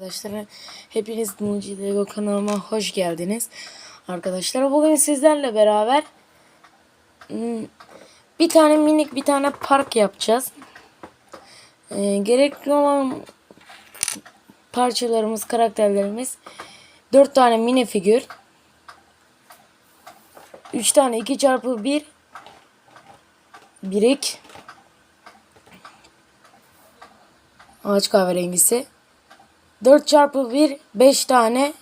Arkadaşlar hepiniz Mucide Lego kanalıma hoş geldiniz. Arkadaşlar bugün sizlerle beraber hmm, bir tane minik bir tane park yapacağız. Ee, gerekli olan parçalarımız, karakterlerimiz 4 tane mini figür 3 tane 2 çarpı 1 birik ağaç kahverengisi 4 çarpı 1 5 tane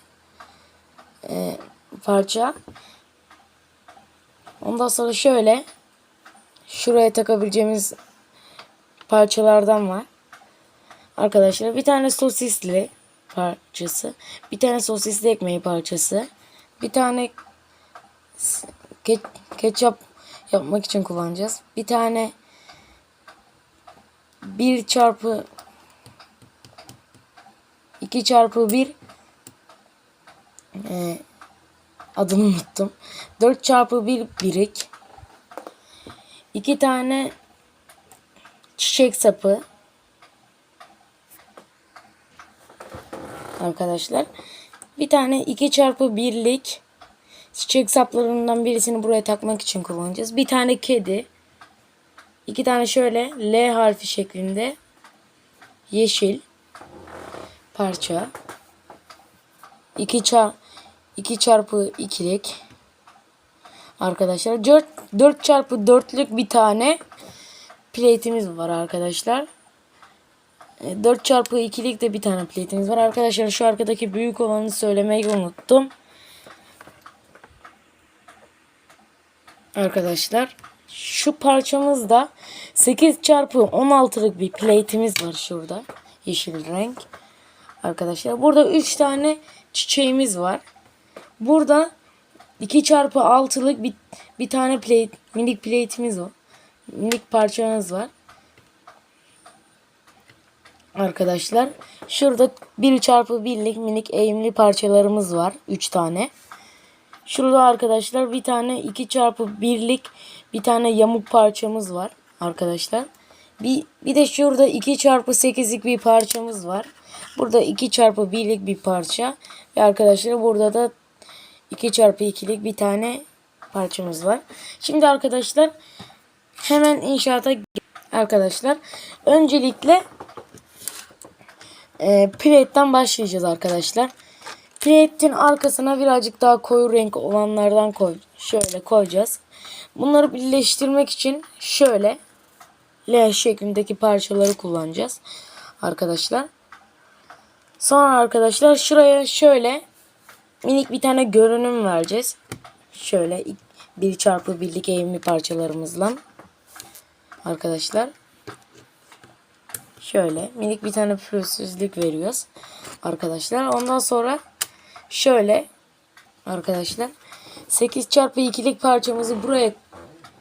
e, parça. Ondan sonra şöyle şuraya takabileceğimiz parçalardan var. Arkadaşlar bir tane sosisli parçası, bir tane sosisli ekmeği parçası, bir tane ke ketçap yapmak için kullanacağız. Bir tane 1 çarpı 2 çarpı 1 e, adını unuttum. 4 çarpı 1 birik. 2 tane çiçek sapı. Arkadaşlar. Bir tane 2 çarpı 1'lik çiçek saplarından birisini buraya takmak için kullanacağız. Bir tane kedi. iki tane şöyle L harfi şeklinde yeşil parça. 2 çar 2 çarpı 2'lik arkadaşlar 4, 4 çarpı 4'lük bir tane plate'imiz var arkadaşlar. 4 çarpı 2'lik de bir tane plate'imiz var. Arkadaşlar şu arkadaki büyük olanı söylemeyi unuttum. Arkadaşlar şu parçamızda 8 çarpı 16'lık bir plate'imiz var şurada. Yeşil renk arkadaşlar. Burada 3 tane çiçeğimiz var. Burada 2 çarpı 6'lık bir, bir tane plate, minik plate'imiz var. Minik parçamız var. Arkadaşlar. Şurada 1 çarpı 1'lik minik eğimli parçalarımız var. 3 tane. Şurada arkadaşlar bir tane 2 çarpı 1'lik bir tane yamuk parçamız var. Arkadaşlar. Bir, bir de şurada 2 çarpı 8'lik bir parçamız var. Burada 2 çarpı 1'lik bir parça. Ve arkadaşlar burada da 2 çarpı 2'lik bir tane parçamız var. Şimdi arkadaşlar hemen inşaata arkadaşlar öncelikle e, plate'den başlayacağız arkadaşlar. Plate'in arkasına birazcık daha koyu renk olanlardan koy. Şöyle koyacağız. Bunları birleştirmek için şöyle L şeklindeki parçaları kullanacağız arkadaşlar. Sonra arkadaşlar şuraya şöyle minik bir tane görünüm vereceğiz. Şöyle bir çarpı birlik eğimli parçalarımızla arkadaşlar. Şöyle minik bir tane pürüzsüzlük veriyoruz arkadaşlar. Ondan sonra şöyle arkadaşlar 8 çarpı 2'lik parçamızı buraya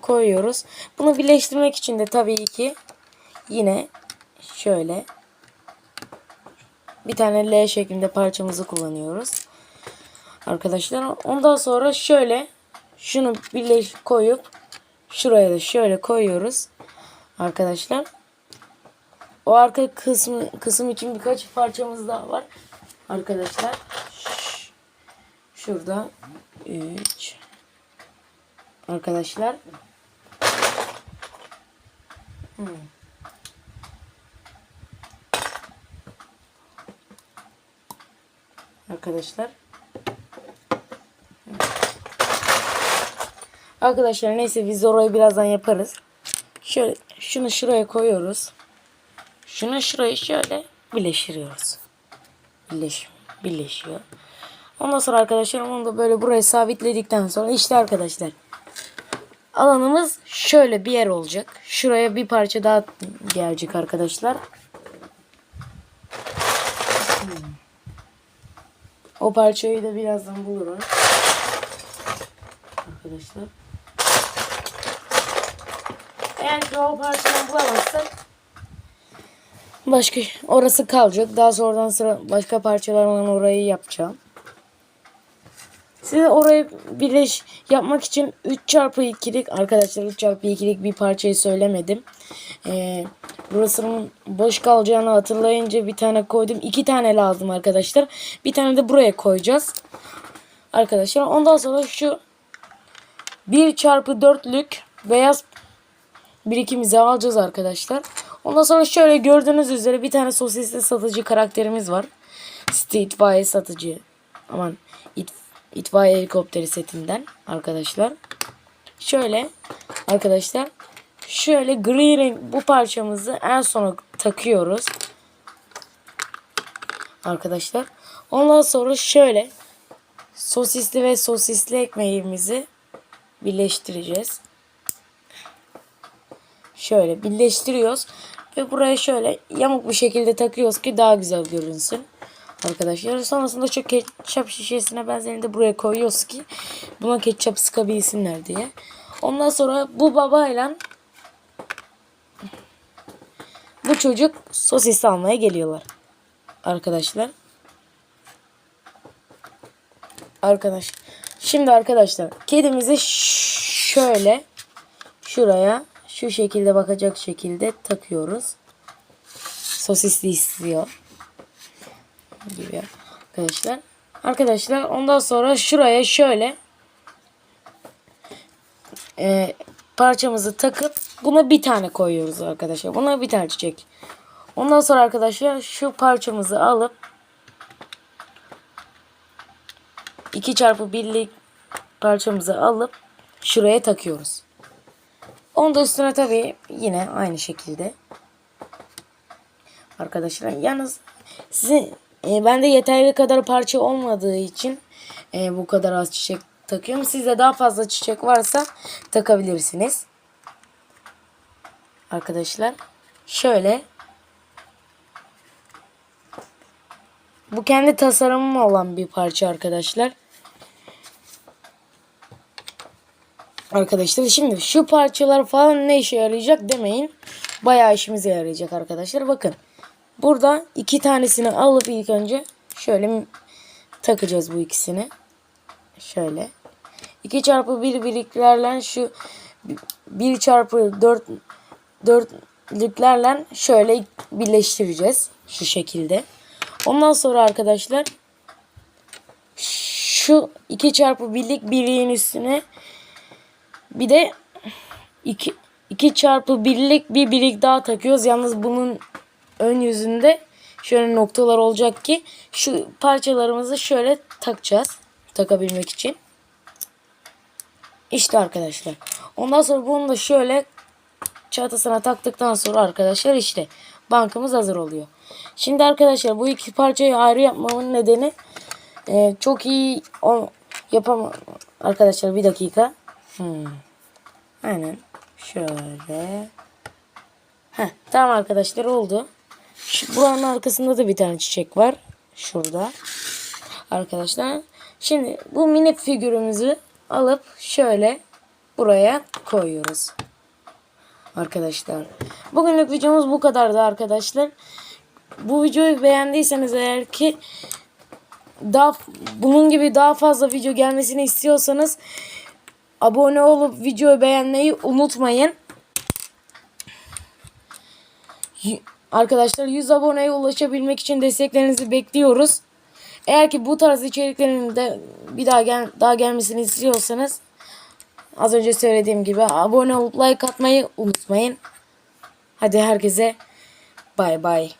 koyuyoruz. Bunu birleştirmek için de tabii ki yine şöyle bir tane L şeklinde parçamızı kullanıyoruz. Arkadaşlar ondan sonra şöyle şunu birleş koyup şuraya da şöyle koyuyoruz. Arkadaşlar o arka kısmı kısım için birkaç parçamız daha var. Arkadaşlar şurada 3 Arkadaşlar Hmm. Arkadaşlar. Arkadaşlar neyse biz orayı birazdan yaparız. Şöyle şunu şuraya koyuyoruz. Şunu şuraya şöyle birleştiriyoruz. Birleş, birleşiyor. Ondan sonra arkadaşlar onu da böyle buraya sabitledikten sonra işte arkadaşlar alanımız şöyle bir yer olacak. Şuraya bir parça daha gelecek arkadaşlar. O parçayı da birazdan bulurum. Arkadaşlar. Eğer ki o parçayı bulamazsak başka orası kalacak. Daha sonradan sıra başka parçalarla orayı yapacağım. Size orayı birleş yapmak için 3 çarpı 2'lik arkadaşlar 3 çarpı 2'lik bir parçayı söylemedim. Ee, burasının boş kalacağını hatırlayınca bir tane koydum. 2 tane lazım arkadaşlar. Bir tane de buraya koyacağız. Arkadaşlar ondan sonra şu 1 çarpı 4'lük beyaz birikimizi alacağız arkadaşlar. Ondan sonra şöyle gördüğünüz üzere bir tane sosisli satıcı karakterimiz var. Site itfaiye satıcı. Aman it, itfaiye helikopteri setinden arkadaşlar. Şöyle arkadaşlar. Şöyle gri renk bu parçamızı en sona takıyoruz. Arkadaşlar. Ondan sonra şöyle sosisli ve sosisli ekmeğimizi birleştireceğiz. Şöyle birleştiriyoruz. Ve buraya şöyle yamuk bir şekilde takıyoruz ki daha güzel görünsün. Arkadaşlar sonrasında şu ketçap şişesine benzerini de buraya koyuyoruz ki buna ketçap sıkabilsinler diye. Ondan sonra bu babayla bu çocuk sosis almaya geliyorlar. Arkadaşlar. Arkadaş. Şimdi arkadaşlar kedimizi şöyle şuraya şu şekilde bakacak şekilde takıyoruz. Sosisli istiyor. Gibi arkadaşlar. Arkadaşlar ondan sonra şuraya şöyle e, parçamızı takıp buna bir tane koyuyoruz arkadaşlar. Buna bir tane çiçek. Ondan sonra arkadaşlar şu parçamızı alıp 2 çarpı birlik parçamızı alıp şuraya takıyoruz. Onun da üstüne tabii yine aynı şekilde. Arkadaşlar yalnız sizin e, bende yeterli kadar parça olmadığı için e, bu kadar az çiçek takıyorum. Sizde daha fazla çiçek varsa takabilirsiniz. Arkadaşlar şöyle bu kendi tasarımım olan bir parça arkadaşlar. Arkadaşlar şimdi şu parçalar falan ne işe yarayacak demeyin. Bayağı işimize yarayacak arkadaşlar. Bakın. Burada iki tanesini alıp ilk önce şöyle takacağız bu ikisini. Şöyle. 2 çarpı 1 birliklerle şu 1 çarpı 4 dörtlüklerle şöyle birleştireceğiz. Şu şekilde. Ondan sonra arkadaşlar şu 2 çarpı birlik birliğin üstüne bir de 2 2 çarpı birlik bir birlik daha takıyoruz. Yalnız bunun ön yüzünde şöyle noktalar olacak ki şu parçalarımızı şöyle takacağız. Takabilmek için. İşte arkadaşlar. Ondan sonra bunu da şöyle çatasına taktıktan sonra arkadaşlar işte bankamız hazır oluyor. Şimdi arkadaşlar bu iki parçayı ayrı yapmamın nedeni e, çok iyi yapamam. Arkadaşlar bir dakika. Hmm. Aynen. Şöyle. Heh, tamam arkadaşlar oldu. Şu, buranın arkasında da bir tane çiçek var. Şurada. Arkadaşlar. Şimdi bu minik figürümüzü alıp şöyle buraya koyuyoruz. Arkadaşlar. Bugünlük videomuz bu kadardı arkadaşlar. Bu videoyu beğendiyseniz eğer ki daha bunun gibi daha fazla video gelmesini istiyorsanız abone olup videoyu beğenmeyi unutmayın. Arkadaşlar 100 aboneye ulaşabilmek için desteklerinizi bekliyoruz. Eğer ki bu tarz içeriklerin de bir daha gel daha gelmesini istiyorsanız az önce söylediğim gibi abone olup like atmayı unutmayın. Hadi herkese bay bay.